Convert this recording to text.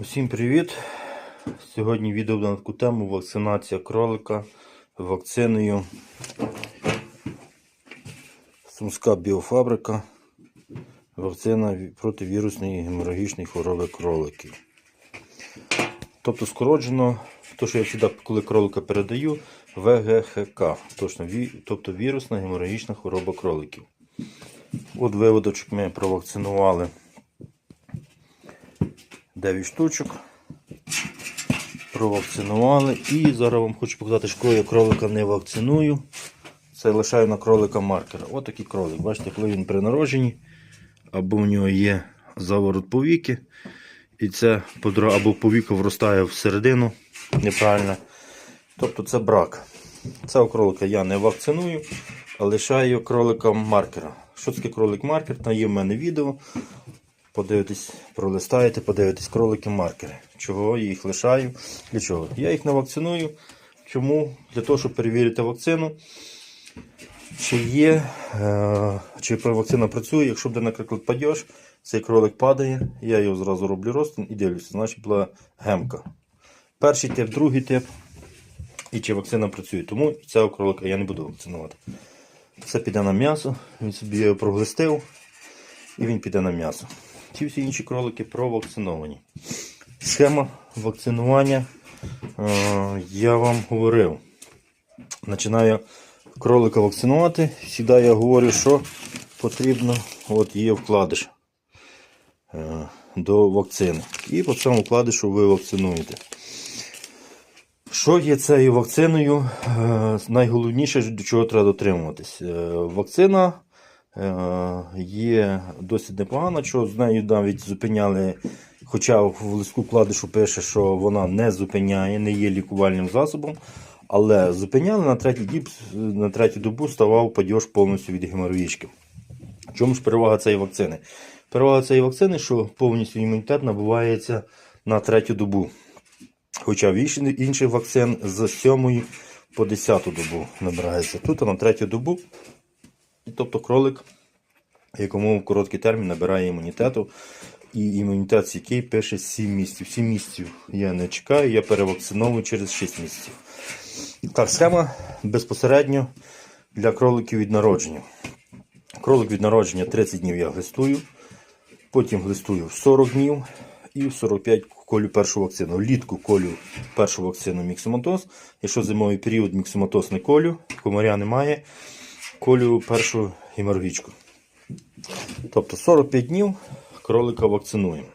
Усім привіт! Сьогодні відео на таку тему вакцинація кролика вакциною Сумська біофабрика. Вакцина проти вірусної геморагічної хвороби кроликів. Тобто скороджено, то, що я завжди, коли кролика передаю, ВГХК. Точно, тобто вірусна геморагічна хвороба кроликів. От виводочок ми провакцинували 9 штучок. Провакцинували. І зараз вам хочу показати, що я кролика не вакциную. Це лишаю на кролика маркера. Ось такий кролик. Бачите, коли він при народженні, або в нього є заворот повіки, і це подра- або повіка вростає всередину неправильно. Тобто це брак. Цього кролика я не вакциную, а лишаю кролика маркера. Що таке кролик маркер? Там є в мене відео. Подивитесь, пролистаєте, подивитесь кролики маркери. Чого я їх лишаю? Для чого? Я їх не вакциную. Чому? Для того, щоб перевірити вакцину. Чи є, е, чи вакцина працює, якщо буде, наприклад, падеж, цей кролик падає, я його зразу роблю розтин і дивлюся, значить була гемка. Перший тип, другий тип, і чи вакцина працює. Тому цього кролика я не буду вакцинувати. Це піде на м'ясо, він собі його проглистив і він піде на м'ясо. Ті всі інші кролики провакциновані. Схема вакцинування е, я вам говорив. Починаю кролика вакцинувати. Завжди я говорю, що потрібно, от є вкладиш е, до вакцини. І по цьому вкладишу ви вакцинуєте. Що є цією вакциною? Е, Найголовніше, до чого треба дотримуватись. Е, Вакцина є досить непогана, що з нею навіть зупиняли, хоча в листку вкладишу пише, що вона не зупиняє, не є лікувальним засобом. Але зупиняли на третій діб, на третю добу ставав падеж повністю від геморроїчки. В чому ж перевага цієї вакцини? Перевага цієї вакцини, що повністю імунітет набувається на третю добу. Хоча в інших вакцин з 7 по 10 добу набирається. Тут на третю добу. Тобто кролик, якому в короткий термін набирає імунітету. І імунітет, який пише 7 місяців. 7 місяців я не чекаю, я перевакциновую через 6 місяців. Так, схема безпосередньо для кроликів від народження. Кролик від народження 30 днів я глистую, потім глистую 40 днів і в 45 колю першу вакцину. Влітку колю першу вакцину міксоматоз. Якщо зимовий період міксоматоз не колю, комаря немає, колю першу геморгічку. Тобто 45 днів кролика вакцинуємо.